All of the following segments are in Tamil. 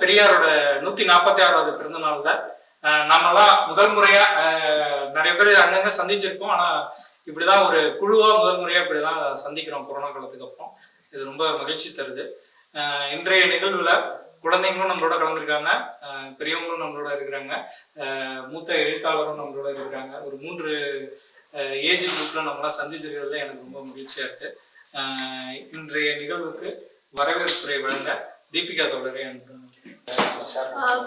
பெரியாரோட நூத்தி நாற்பத்தி ஆறாவது பிறந்த நாள்ல. நாமெல்லாம் முதல் முறையா நிறைய பேர் அங்கங்க சந்திச்சிருக்கோம். ஆனா இப்படிதான் ஒரு குழுவா முதல் முறையா இப்படிதான் சந்திக்கிறோம் கொரோனா காலத்துக்கு அப்புறம். இது ரொம்ப மகிழ்ச்சி தருது. இன்றைய நிகழ்வுல குழந்தைங்களும் நம்மளோட கலந்துருக்காங்க. பெரியவங்களும் நம்மளோட இருக்கிறாங்க. மூத்த எழுத்தாளரும் நம்மளோட இருக்கிறாங்க. ஒரு மூன்று ஏஜ் குரூப்ல நம்மளாம் சந்திச்சிருக்கிறதுல எனக்கு ரொம்ப மகிழ்ச்சியா இருக்கு. இன்றைய நிகழ்வுக்கு வரவேற்புரை வழங்க தீபிகா தொடரே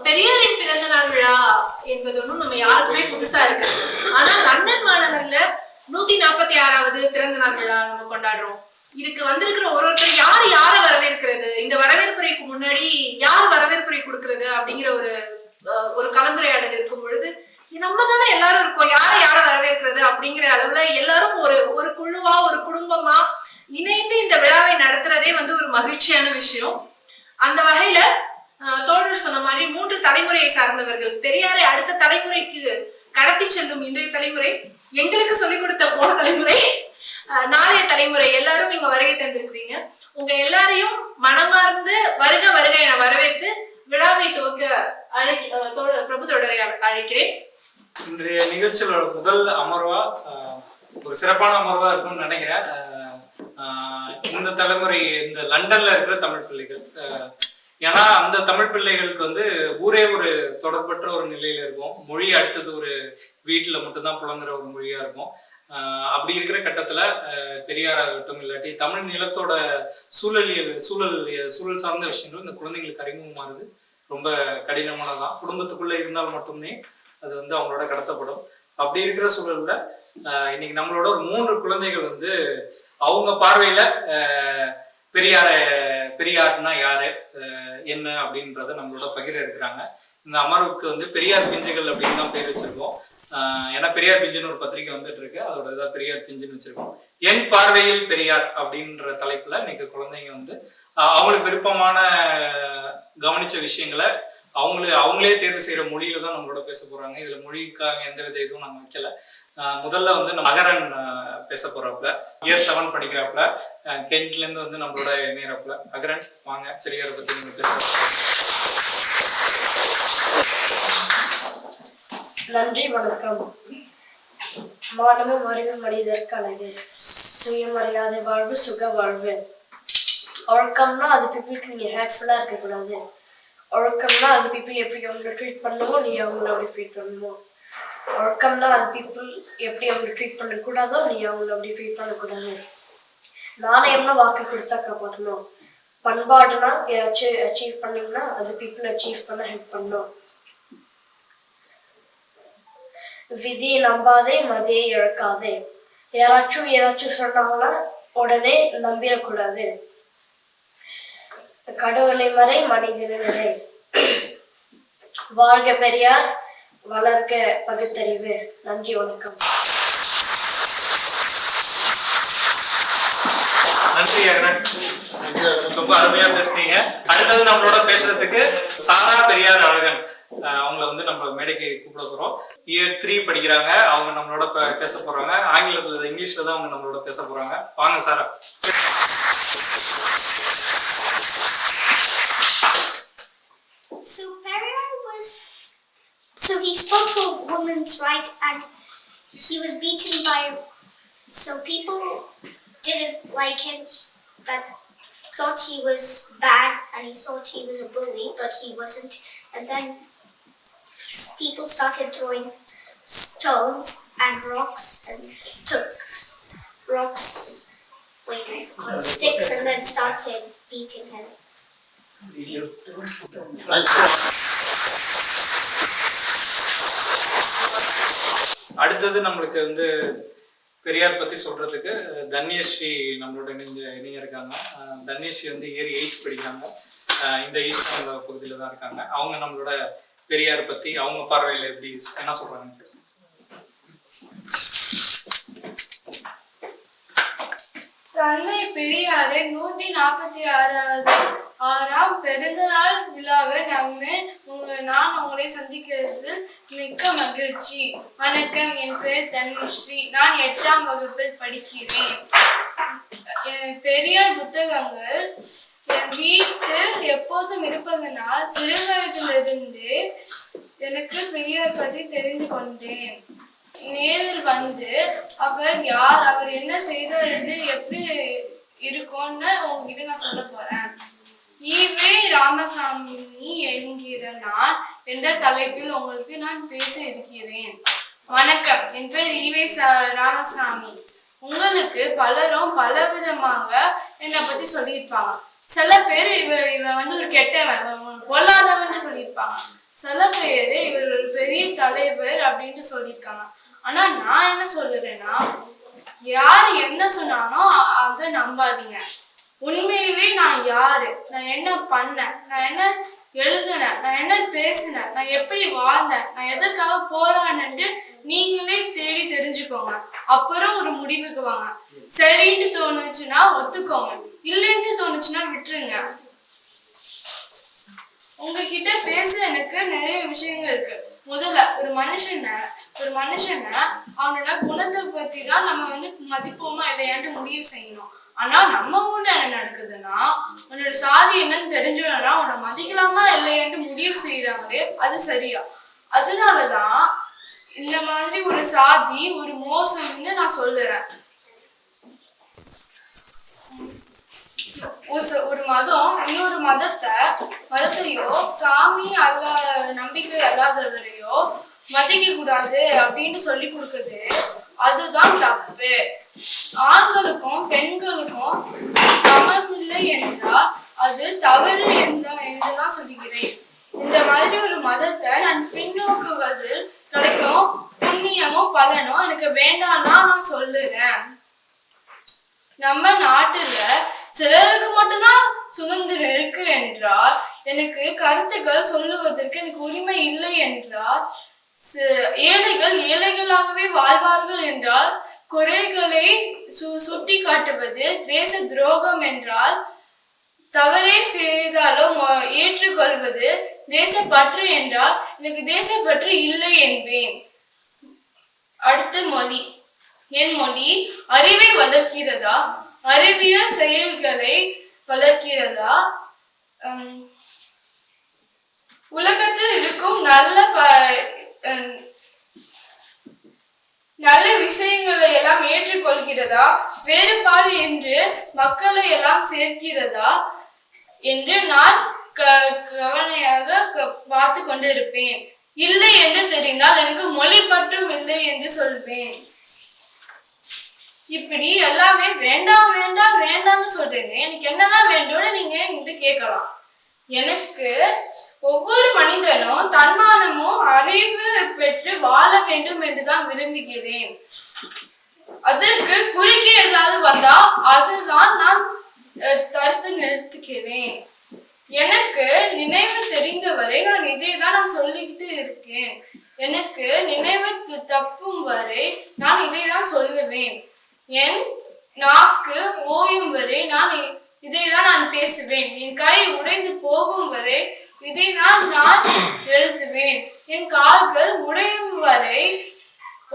பெரியாரின் பிறந்த நாள் விழா என்பது ஒன்றும் நம்ம யாருக்குமே புதுசா இருக்கு ஆனா லண்டன் மாநகர்ல நூத்தி நாற்பத்தி ஆறாவது பிறந்த நாள் விழா நம்ம கொண்டாடுறோம். இதுக்கு வந்திருக்கிற ஒரு ஒருத்தர் யார் யாரை வரவேற்கிறது? இந்த வரவேற்புரைக்கு முன்னாடி யார் வரவேற்புரை கொடுக்கிறது அப்படிங்கிற ஒரு ஒரு கலந்துரையாடல் இருக்கும் பொழுது நம்ம தானே எல்லாரும் இருக்கோம். யாரை யாரை வரவேற்கிறது? அப்படிங்கிற அளவுல எல்லாரும் ஒரு ஒரு குழுவா ஒரு குடும்பமா இணைந்து இந்த விழாவை நடத்துறதே வந்து ஒரு மகிழ்ச்சியான விஷயம். அந்த வகையில தோழர் சொன்ன மாதிரி மூன்று தலைமுறையை சார்ந்தவர்கள் பெரியாரை அடுத்த தலைமுறைக்கு கடத்தி செல்லும் இன்றைய தலைமுறை எங்களுக்கு சொல்லிக் கொடுத்த போன தலைமுறை நாளைய தலைமுறை எல்லாரும் இங்க வருகை தந்திருக்கிறீங்க. உங்க எல்லாரையும் மனமார்ந்து வருக வருக என வரவேற்று விழாவை துவக்க அழைக்க தோழர் பிரபு தொடரை அழைக்கிறேன். இன்றைய நிகழ்ச்சியோட முதல் அமர்வா ஒரு சிறப்பான அமர்வா இருக்கும்னு நினைக்கிறேன். இந்த தலைமுறை இந்த லண்டன்ல இருக்கிற தமிழ் பிள்ளைகள். ஏன்னா அந்த தமிழ் பிள்ளைகளுக்கு வந்து ஊரே ஒரு தொடர்பற்ற ஒரு நிலையில இருக்கும். மொழி அடுத்தது ஒரு வீட்டுல மட்டும்தான் புலங்குற ஒரு மொழியா இருக்கும். அப்படி இருக்கிற கட்டத்துல பெரியாராகட்டும் இல்லாட்டி தமிழ் நிலத்தோட சூழலியல் சூழல் சூழல் சார்ந்த விஷயங்கள் இந்த குழந்தைங்களுக்கு அறிமுகமானது ரொம்ப கடினமானதான் குடும்பத்துக்குள்ள இருந்தால் மட்டுமே அது வந்து அவங்களோட கடத்தப்படும். அப்படி இருக்கிற சூழல்ல ஆஹ், இன்னைக்கு நம்மளோட ஒரு மூன்று குழந்தைகள் வந்து அவங்க பார்வையில பெரியார பெரியார்னா யாரு என்ன அப்படின்றத நம்மளோட பகிர இருக்கிறாங்க. இந்த அமர்வுக்கு வந்து பெரியார் பிஞ்சுகள் அப்படின்னு தான் பேர் வச்சிருக்கோம். ஏன்னா பெரியார் பிஞ்சுன்னு ஒரு பத்திரிக்கை வந்துட்டு இருக்கு. அதோட இதாக பெரியார் பிஞ்சுன்னு வச்சிருக்கோம். என் பார்வையில் பெரியார் அப்படின்ற தலைப்புல இன்னைக்கு குழந்தைங்க வந்து அவங்களுக்கு விருப்பமான கவனிச்ச விஷயங்களை அவங்களே அவங்களே தேர்வு செய்யற மொழியில தான் நம்மளோட பேச போறாங்க. இதுல மொழிக்காக எந்த வித இதுவும் நாங்க வைக்கல. முதல்ல வந்து நகரன் பேச போறாப்புல இயர் செவன் படிக்கிறாப்புல. ஆஹ் கென்ட்ல இருந்து வந்து நம்மளோட இணையறாப்புல. அகரன் வாங்க பெரியாரை பத்தி நீங்க பேச நன்றி வணக்கம். மானமும் அறிவு மனிதருக்கு அழகு சுயமரியாதை வாழ்வு சுக வாழ்வு. ஒழுக்கம்னா அது பீப்புளுக்கு நீங்க ஹேட்ஃபுல்லா இருக்கக்கூடாது. ஒழுக்கம்னா அது பீப்புள் எப்படி அவங்கள ட்ரீட் பண்ணணுமோ நீ அவங்கள அப்படி ட்ரீட் பண்ணணும் ஒழுக்கம்னா அது பீப்புள் எப்படி அவங்கள ட்ரீட் பண்ணக்கூடாதோ நீ அவங்கள அப்படி ட்ரீட் பண்ணக்கூடாது. நாணயம்னா வாக்கு கொடுத்தா காப்பாற்றணும்? பண்பாடுனா ஏதாச்சும் அச்சீவ் பண்ணீங்கன்னா அது பீப்புள் அச்சீவ் பண்ண ஹெல்ப் பண்ணும். விதியை நம்பாதே மதியை இழக்காதே. யாராச்சும் ஏதாச்சும் சொன்னாங்கன்னா உடனே நம்பிடக்கூடாது. கடவுளை மறை மனிதனை வாழ்க பெரியார். வளர்க பகுத்தறிவு நன்றி வணக்கம். நன்றி ரொம்ப அருமையா பேசுனீங்க. அடுத்தது நம்மளோட பேசுறதுக்கு சாரா பெரியார் அழகன் அவங்கள வந்து நம்ம மேடைக்கு கூப்பிட போறோம். இயர் த்ரீ படிக்கிறாங்க. அவங்க நம்மளோட பேச போறாங்க. ஆங்கிலத்துல இங்கிலீஷ்ல தான் அவங்க நம்மளோட பேச போறாங்க. வாங்க சாரா. was so he spoke for women's rights and he was beaten by so people didn't like him that thought he was bad and he thought he was a bully but he wasn't. And then people started throwing stones and rocks and took rocks wait I forgot sticks and then started beating him அடுத்தது நம்மளுக்கு வந்து பெரியார் பத்தி சொல்றதுக்கு தன்யஸ்ரீ நம்மளோட இணைஞ்ச இணைய இருக்காங்க. தன்யஸ்ரீ வந்து இயர் எயிட் படிக்கிறாங்க. இந்த ஈஸ்ட் அந்த பகுதியில தான் இருக்காங்க. அவங்க நம்மளோட பெரியார் பத்தி அவங்க பார்வையில எப்படி என்ன சொல்றாங்க? தந்தை பெரியாரே நூத்தி நாற்பத்தி ஆறாவது ஆறாம் பிறந்தநாள் விழாவை நம்ம உங்க நான் உங்களை சந்திக்கிறது மிக்க மகிழ்ச்சி. வணக்கம். என் பெயர் தன்விஸ்ரீ நான் எட்டாம் வகுப்பில் படிக்கிறேன். என் பெரியார் புத்தகங்கள் என் வீட்டில் எப்போதும் இருப்பதனால் சிறு வயதிலிருந்து எனக்கு பெரியார் பற்றி தெரிந்து கொண்டேன். நேரில் வந்து அவர் யார் அவர் என்ன செய்தார் என்று எப்படி இருக்கும்னு உங்ககிட்ட நான் சொல்ல போறேன். ஈவே ராமசாமி என்கிற நான் என்ற தலைப்பில் உங்களுக்கு நான் பேச இருக்கிறேன். வணக்கம். என் பேர் ஈவே ராமசாமி. உங்களுக்கு பலரும் பலவிதமாக என்னை பத்தி சொல்லியிருப்பாங்க. சில பேர் இவ இவன் வந்து ஒரு கெட்டவன் பொல்லாதவன் சொல்லியிருப்பாங்க. சில பேர் இவர் ஒரு பெரிய தலைவர் அப்படின்ட்டு சொல்லியிருக்காங்க. ஆனா நான் என்ன சொல்லுறேன்னா யார் என்ன சொன்னாங்க அதை நம்பாதீங்க. உண்மையிலே நான் யாரு? நான் என்ன பண்ணேன்? நான் என்ன எழுதுனேன்? நான் என்ன பேசினேன்? நான் எப்படி வாழ்ந்தேன்? நான் எதுக்காக போராடினேன்ட்டு நீங்களே தேடி தெரிஞ்சுக்கோங்க. அப்புறம் ஒரு முடிவுக்கு வாங்க. சரின்னு தோணுச்சுன்னா ஒத்துக்கோங்க. இல்லைன்னு தோணுச்சுன்னா விட்டுருங்க. உங்ககிட்ட பேச எனக்கு நிறைய விஷயங்கள் இருக்கு. முதல்ல ஒரு மனுஷனை ஒரு மனுஷனை அவனோட குணத்தை பத்தி தான் நம்ம வந்து மதிப்போமா இல்லையான்ட்டு முடிவு செய்யணும். ஆனா நம்ம ஊர்ல என்ன நடக்குதுன்னா உன்னோட சாதி என்னன்னு தெரிஞ்சோன்னா உன்னை மதிக்கலாமா இல்லையான்னு முடிவு செய்யறாங்களே அது சரியா. அதனாலதான் இந்த மாதிரி ஒரு சாதி ஒரு மோசம்னு நான் சொல்லுறேன். ஒரு ச- ஒரு மதம் இன்னொரு மதத்தை மதத்தையோ சாமி அல்ல நம்பிக்கை அல்லாதவரையோ மதிக்க கூடாது அப்படின்னு சொல்லி கொடுக்குது. அதுதான் தப்பு. ஆண்களுக்கும் பெண்களுக்கும் சமமில்லை என்றால் அது தவறு என்று என்றுதான் சொல்கிறேன் இந்த மாதிரி ஒரு மதத்தை நான் பின்னோக்குவதில் கிடைக்கும் புண்ணியமோ பலனோ எனக்கு வேண்டாம்னா நான் சொல்லுறேன். நம்ம நாட்டுல சிலருக்கு மட்டும்தான் சுதந்திரம் இருக்கு என்றால் எனக்கு கருத்துக்கள் சொல்லுவதற்கு எனக்கு உரிமை இல்லை என்றால் ஏழைகள் ஏழைகளாகவே வாழ்வார்கள் என்றால் குறைகளை சு சுட்டி காட்டுவது தேச துரோகம் என்றால் தவறே செய்தாலும் ஏற்றுக்கொள்வது தேசப்பற்று என்றால் எனக்கு தேசப்பற்று இல்லை என்பேன். அடுத்த மொழி. என் மொழி அறிவை வளர்க்கிறதா? அறிவியல் செயல்களை வளர்க்கிறதா? உலகத்தில் இருக்கும் நல்ல ப நல்ல விஷயங்களை எல்லாம் ஏற்றுக்கொள்கிறதா? வேறுபாடு என்று மக்களை எல்லாம் சேர்க்கிறதா? என்று நான் க- கவனையாக பார்த்து கொண்டிருப்பேன். இல்லை என்று தெரிந்தால் எனக்கு மொழி பற்றும் இல்லை என்று சொல்வேன். இப்படி எல்லாமே வேண்டாம் வேண்டாம் வேண்டாம்னு சொல்றீங்க. எனக்கு என்னதான் வேண்டும்னு நீங்க இது கேட்கலாம்? எனக்கு ஒவ்வொரு மனிதனும் தன்மானமும் அறிவு பெற்று வாழ வேண்டும் என்றுதான் விரும்புகிறேன். அதற்கு குறுக்கே ஏதாவது வந்தா அதுதான் நான் தடுத்து நிறுத்துகிறேன். எனக்கு நினைவு தெரிந்தவரை நான் இதை தான் நான் சொல்லிக்கிட்டு இருக்கேன். எனக்கு நினைவு தப்பும் வரை நான் இதை தான் சொல்லுவேன். என் நாக்கு ஓயும் வரை நான் இதை தான் நான் பேசுவேன். என் கை உடைந்து போகும் வரை இதை நான் நான் எழுதுவேன். என் கால்கள் உடையும் வரை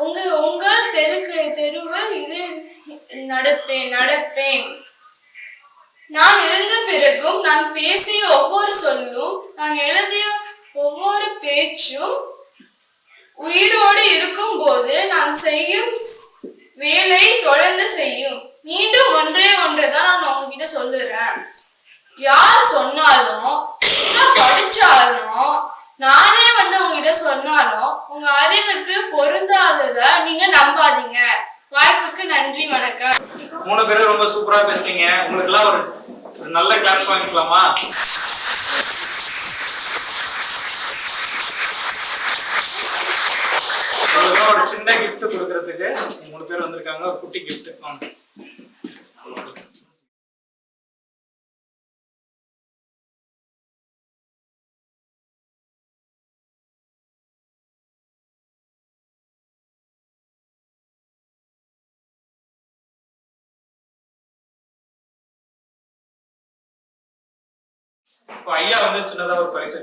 உங்க உங்கள் தெருக்கு தெருவில் இது நடப்பேன் நடப்பேன். நான் இருந்த பிறகும் நான் பேசிய ஒவ்வொரு சொல்லும் நான் எழுதிய ஒவ்வொரு பேச்சும் உயிரோடு இருக்கும்போது நான் செய்யும் வேலை தொடர்ந்து செய்யும். மீண்டும் ஒன்றே ஒன்றை தான் நான் உங்ககிட்ட சொல்லுறேன். யார் சொன்னாலும் படிச்சாலும் நானே வந்து உங்ககிட்ட சொன்னாலும் உங்க அறிவுக்கு பொருந்தாதத நீங்க நம்பாதீங்க. வாய்ப்புக்கு நன்றி வணக்கம். மூணு பேரும் ரொம்ப சூப்பரா பேசுனீங்க. உங்களுக்கு எல்லாம் ஒரு நல்ல கிளாஸ் வாங்கிக்கலாமா? ஒரு சின்ன கிஃப்ட் கொடுக்கறதுக்கு மூணு பேர் வந்திருக்காங்க. ஒரு குட்டி gift. இப்போ ஐயா வந்து சின்னதாக ஒரு பரிசை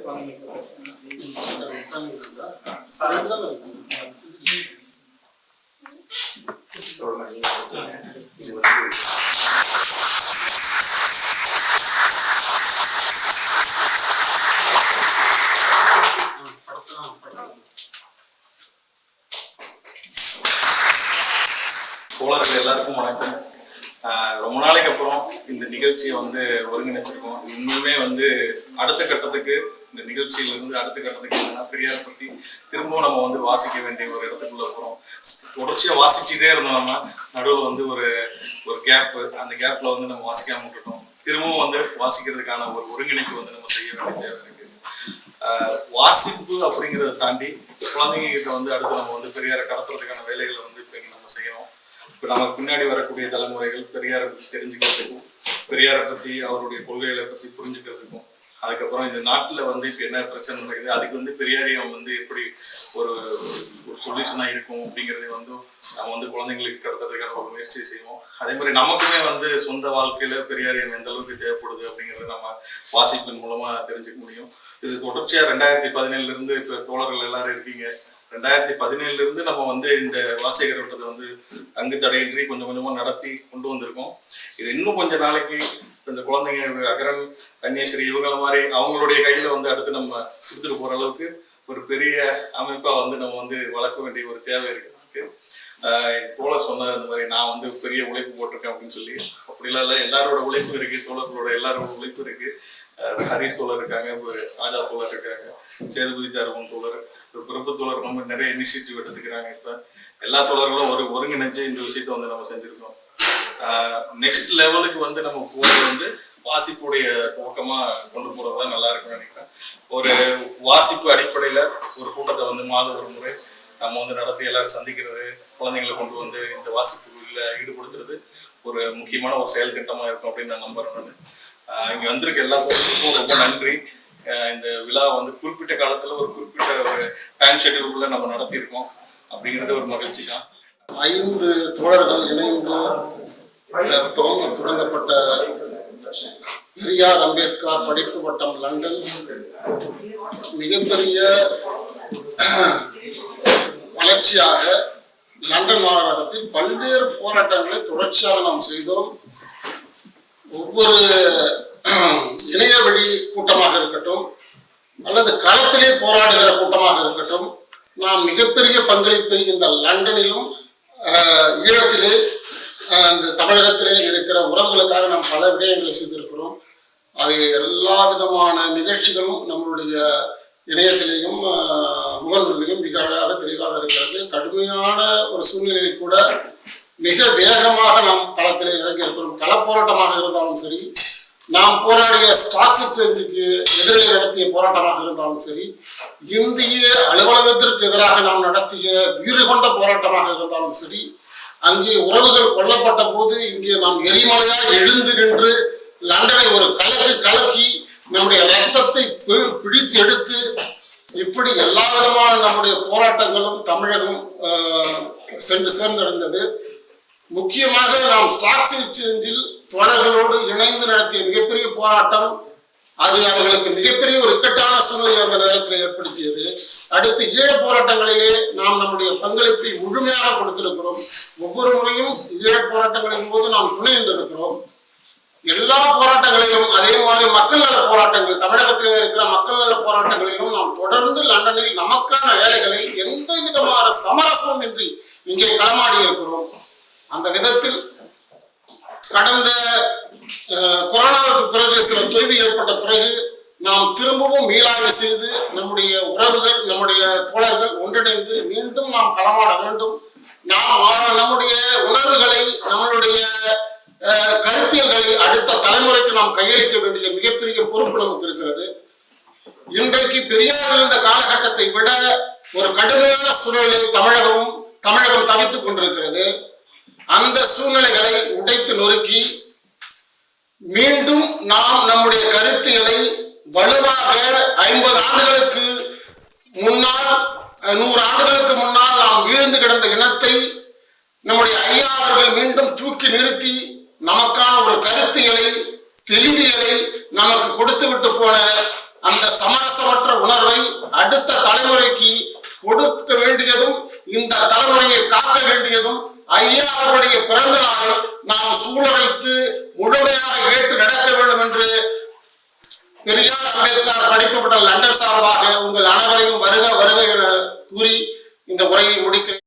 குழந்தைங்க எல்லாருக்கும் வணக்கம். ரொம்ப நாளைக்கு அப்புறம் இந்த நிகழ்ச்சியை வந்து ஒருங்கிணைச்சிருக்கோம். இன்னுமே வந்து அடுத்த கட்டத்துக்கு இந்த நிகழ்ச்சியிலிருந்து அடுத்த கட்டத்துக்கு என்னன்னா பெரியார் பத்தி திரும்பவும் நம்ம வந்து வாசிக்க வேண்டிய ஒரு இடத்துக்குள்ள போகிறோம் தொடர்ச்சியாக வாசிச்சுட்டே இருந்தோம் நம்ம. நடுவில் வந்து ஒரு ஒரு கேப்பு அந்த கேப்பில் வந்து நம்ம வாசிக்காம விட்டுட்டோம். திரும்பவும் வந்து வாசிக்கிறதுக்கான ஒரு ஒருங்கிணைப்பு வந்து நம்ம செய்ய வேண்டிய தேவை இருக்கு. வாசிப்பு அப்படிங்கிறத தாண்டி குழந்தைங்க கிட்ட வந்து அடுத்து நம்ம வந்து பெரியாரை கடத்துறதுக்கான வேலைகளை வந்து இப்போ இங்க நம்ம செய்யறோம் இப்போ நமக்கு பின்னாடி வரக்கூடிய தலைமுறைகள் பெரியாரை பற்றி தெரிஞ்சுக்கிறதுக்கும் பெரியாரை பற்றி அவருடைய கொள்கைகளை பற்றி புரிஞ்சுக்கிறதுக்கும் அதுக்கப்புறம் இந்த நாட்டில் வந்து இப்போ என்ன பிரச்சனை நடக்குது அதுக்கு வந்து பெரியாரியம் வந்து எப்படி ஒரு ஒரு சொல்யூஷனாக இருக்கும் அப்படிங்கிறத வந்து நம்ம வந்து குழந்தைங்களுக்கு கடத்துறதுக்கான ஒரு முயற்சி செய்வோம். அதே மாதிரி நமக்குமே வந்து சொந்த வாழ்க்கையில பெரியாரியம் எந்த அளவுக்கு தேவைப்படுது அப்படிங்கறத நம்ம வாசிப்பின் மூலமா தெரிஞ்சுக்க முடியும். இது தொடர்ச்சியா ரெண்டாயிரத்தி பதினேழுல இருந்து தோழர்கள் எல்லாரும் இருக்கீங்க. ரெண்டாயிரத்தி பதினேழுல இருந்து நம்ம வந்து இந்த வாசகர் வட்டத்தை வந்து தங்கு தடையின்றி கொஞ்சம் கொஞ்சமாக நடத்தி கொண்டு வந்திருக்கோம். இது இன்னும் கொஞ்ச நாளைக்கு இந்த குழந்தைங்க அகரன் கன்னியஸ்ரீ இவங்கள மாதிரி அவங்களுடைய கையில் வந்து அடுத்து நம்ம கொடுத்துட்டு போகிற அளவுக்கு ஒரு பெரிய அமைப்பாக வந்து நம்ம வந்து வளர்க்க வேண்டிய ஒரு தேவை இருக்கு நமக்கு. தோழர் சொன்னார் இந்த மாதிரி நான் வந்து பெரிய உழைப்பு போட்டிருக்கேன் அப்படின்னு சொல்லி. அப்படிலாம் இல்லை எல்லாரோட உழைப்பு இருக்கு தோழர்களோட எல்லாரோட உழைப்பு இருக்கு. ஹரிஷ் தோழர் இருக்காங்க ஒரு ராஜா தோழர் இருக்காங்க சேதுபதி தாரவன் தோழர் ஒரு பிரபு தோழர் நம்ம நிறைய இனிஷியேட்டிவ் எடுத்துக்கிறாங்க இப்போ. எல்லா தோழர்களும் ஒரு ஒருங்கிணைஞ்சு இந்த விஷயத்தை வந்து நம்ம செஞ்சிருக்கோம். நெக்ஸ்ட் லெவலுக்கு வந்து நம்ம போறது வந்து வாசிப்புடைய துவக்கமா கொண்டு போறது தான் நல்லா இருக்கும்னு நினைக்கிறேன். ஒரு வாசிப்பு அடிப்படையில ஒரு கூட்டத்தை வந்து மாத ஒரு முறை நம்ம வந்து நடத்தி எல்லாரும் சந்திக்கிறது குழந்தைங்களை கொண்டு வந்து இந்த வாசிப்புல ஈடுபடுத்துறது ஒரு முக்கியமான ஒரு செயல் திட்டமா இருக்கும் அப்படின்னு நான் நம்புறேன் நான். இங்கே இங்க வந்திருக்க எல்லாத்துக்கும் ரொம்ப நன்றி. இந்த விழா வந்து குறிப்பிட்ட காலத்துல ஒரு குறிப்பிட்ட ஒரு டைம் ஷெட்யூலுக்குள்ள நம்ம நடத்தியிருக்கோம். அப்படிங்கிறது ஒரு மகிழ்ச்சி தான் ஐந்து தோழர்கள் இணைந்து அஹ், தொடங்கப்பட்ட பெரியார் அம்பேத்கர் படிப்பு வட்டம் லண்டன். மிகப்பெரிய வளர்ச்சியாக லண்டன் மாநகரத்தில் பல்வேறு போராட்டங்களை தொடர்ச்சியாக நாம் செய்தோம். ஒவ்வொரு இணைய வழி கூட்டமாக இருக்கட்டும் அல்லது களத்திலே போராடுகிற கூட்டமாக இருக்கட்டும் நாம் மிகப்பெரிய பங்களிப்பை இந்த லண்டனிலும் ஈழத்திலே அந்த இந்த தமிழகத்திலே இருக்கிற உறவுகளுக்காக நாம் பல விடயங்களை செய்திருக்கிறோம். அது எல்லா விதமான நிகழ்ச்சிகளும் நம்மளுடைய இணையத்திலேயும் ஆஹ், முகநூலிலையும் மிக அழகாக தெளிவாக இருக்கிறது. கடுமையான ஒரு சூழ்நிலையில் கூட மிக வேகமாக நாம் களத்திலே இறங்கியிருக்கிறோம். களப்போராட்டமாக இருந்தாலும் சரி நாம் போராடிய ஸ்டாக் எக்ஸ்சேஞ்சுக்கு எதிரே நடத்திய போராட்டமாக இருந்தாலும் சரி இந்திய அலுவலகத்திற்கு எதிராக நாம் நடத்திய வீறு கொண்ட போராட்டமாக இருந்தாலும் சரி அங்கே உறவுகள் கொல்லப்பட்ட போது இங்கே நாம் எரிமலையாக எழுந்து நின்று லண்டனை ஒரு கலக்கு கலக்கி நம்முடைய ரத்தத்தை பி- பிடித்து எடுத்து இப்படி எல்லா விதமான நம்முடைய போராட்டங்களும் தமிழகம் சென்று சேர்ந்திருந்தது முக்கியமாக நாம் ஸ்டாக் எக்ஸ்சேஞ்சில் தோழர்களோடு இணைந்து நடத்திய மிகப்பெரிய போராட்டம் அது அவர்களுக்கு மிகப்பெரிய ஒரு இக்கட்டான சூழ்நிலை அந்த நேரத்தில் ஏற்படுத்தியது. அடுத்து ஈழ போராட்டங்களிலே நாம் நம்முடைய பங்களிப்பை முழுமையாக கொடுத்திருக்கிறோம். ஒவ்வொரு முறையும் ஈழ போராட்டங்களின் போது நாம் துணை நின்றிருக்கிறோம். எல்லா போராட்டங்களிலும் அதே மாதிரி மக்கள் நல போராட்டங்கள் தமிழகத்தில் இருக்கிற மக்கள் நல போராட்டங்களிலும் நாம் தொடர்ந்து லண்டனில் நமக்கான வேலைகளை எந்த விதமான சமரசமும் இன்றி இங்கே களமாடி இருக்கிறோம். அந்த விதத்தில் கடந்த கொரோனாவுக்கு பிறகு சில தொய்வு ஏற்பட்ட பிறகு நாம் திரும்பவும் மீளாய்வு செய்து நம்முடைய உறவுகள் நம்முடைய தோழர்கள் ஒன்றிணைந்து மீண்டும் நாம் களமாட வேண்டும். நாம் நம்முடைய உணர்வுகளை நம்மளுடைய கருத்தியல்களை அடுத்த தலைமுறைக்கு நாம் கையளிக்க வேண்டிய மிகப்பெரிய பொறுப்பு நமக்கு இருக்கிறது. இன்றைக்கு பெரியார் இருந்த காலகட்டத்தை விட ஒரு கடுமையான சூழ்நிலை தமிழகமும் தமிழகம் தவித்துக் கொண்டிருக்கிறது. அந்த சூழ்நிலைகளை உடைத்து நொறுக்கி மீண்டும் நாம் நம்முடைய கருத்துகளை வலுவாக ஐம்பது ஆண்டுகளுக்கு முன்னால் நூறு ஆண்டுகளுக்கு முன்னால் நாம் வீழ்ந்து கிடந்த இனத்தை நம்முடைய ஐயா அவர்கள் மீண்டும் தூக்கி நிறுத்தி நமக்கான ஒரு கருத்துகளை தெளிவுகளை நமக்கு கொடுத்து விட்டு போன அந்த சமரசமற்ற உணர்வை அடுத்த தலைமுறைக்கு கொடுக்க வேண்டியதும் இந்த தலைமுறையை காக்க வேண்டியதும் ஐயா அவருடைய பிறந்த நாளை நாம் சூழலைத்து முழுமையாக ஏற்று நடக்க வேண்டும் என்று பெரியார் அம்பேத்கர் படிக்கப்பட்ட லண்டன் சார்பாக உங்கள் அனைவரையும் வருக வருக என கூறி இந்த உரையை முடிக்கிறேன்.